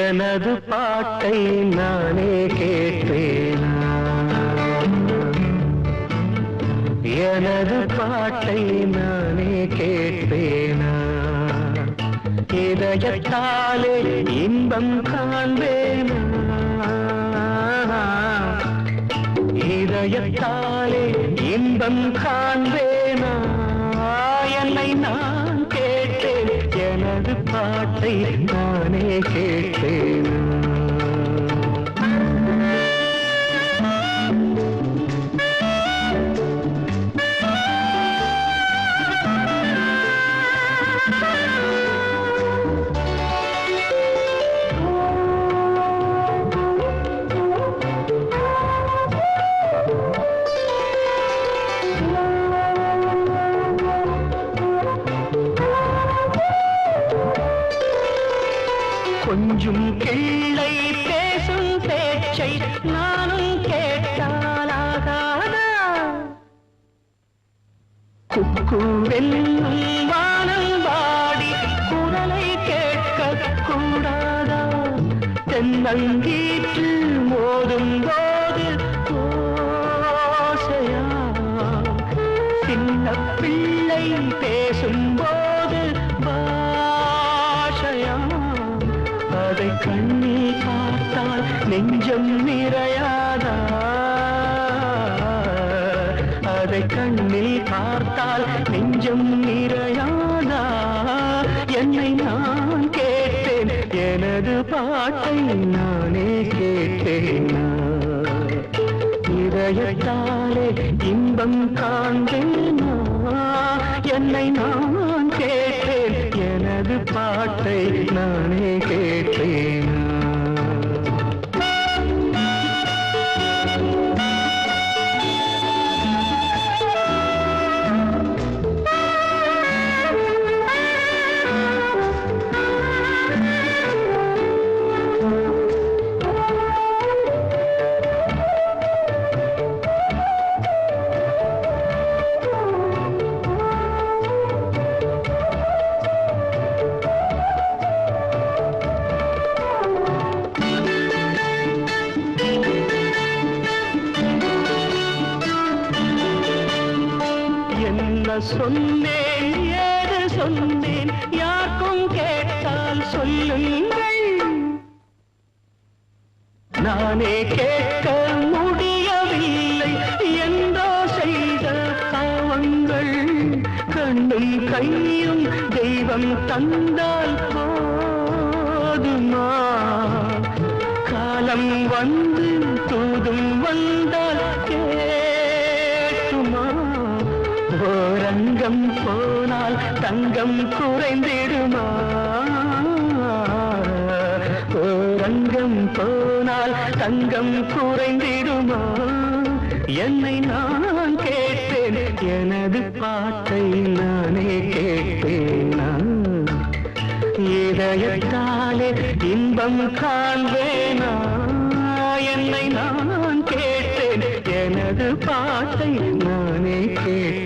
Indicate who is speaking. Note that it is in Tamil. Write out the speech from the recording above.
Speaker 1: எனது பாட்டை நானே கேட்பேனா எனது பாட்டை நானே கேட்பேனா இதயத்தாலே இன்பம் காண்பேனா? இதயத்தாலே இன்பம் காண்பேனா? என்னை நான் கேட்டேன் எனது பாட்டை நானே கேட்டேன்? கொஞ்சும் பிள்ளை பேசும் பேச்சை நானும் கேட்டாலாகாதா? குக்குவெல்லும் வானம் வாடி குரலை கேட்கக்கூடாதா? தென்னங்கீற்று மோதும் போது கண்ணே பார்த்தால் நெஞ்சம் நிறையாதா? அதை கண்ணில் பார்த்தால் நெஞ்சம் நிறையாதா? என்னை நான் கேட்டேன் எனது பாட்டை நானே கேட்டேனா. இதயத்தாலே இன்பம் காண்பேனா? என்னை நான் கேட்டேன். எனது பாட்டை நானே கேட்டேன்? சொன்னேன் ஏது சொன்னேன்? யாருக்கும் கேட்டால் சொல்லுங்கள். நானே கேட்க முடியவில்லை. என்றோ செய்த பாவங்கள் கண்ணும் கையும் தெய்வம் தந்தால் போதுமா? காலம் வந்து தூதும் வந்தால் தங்கம் போனால் தங்கம் குறைந்திடுமா? ஓரங்கம் போனால் தங்கம் குறைந்திடுமா? என்னை நான் கேட்டேன் எனது பாட்டை நானே கேட்பேனா இதயத்தாலே இன்பம் காண்பேனா? என்னை நான் கேட்டேன் எனது பாட்டை நானே கேட்டேன்?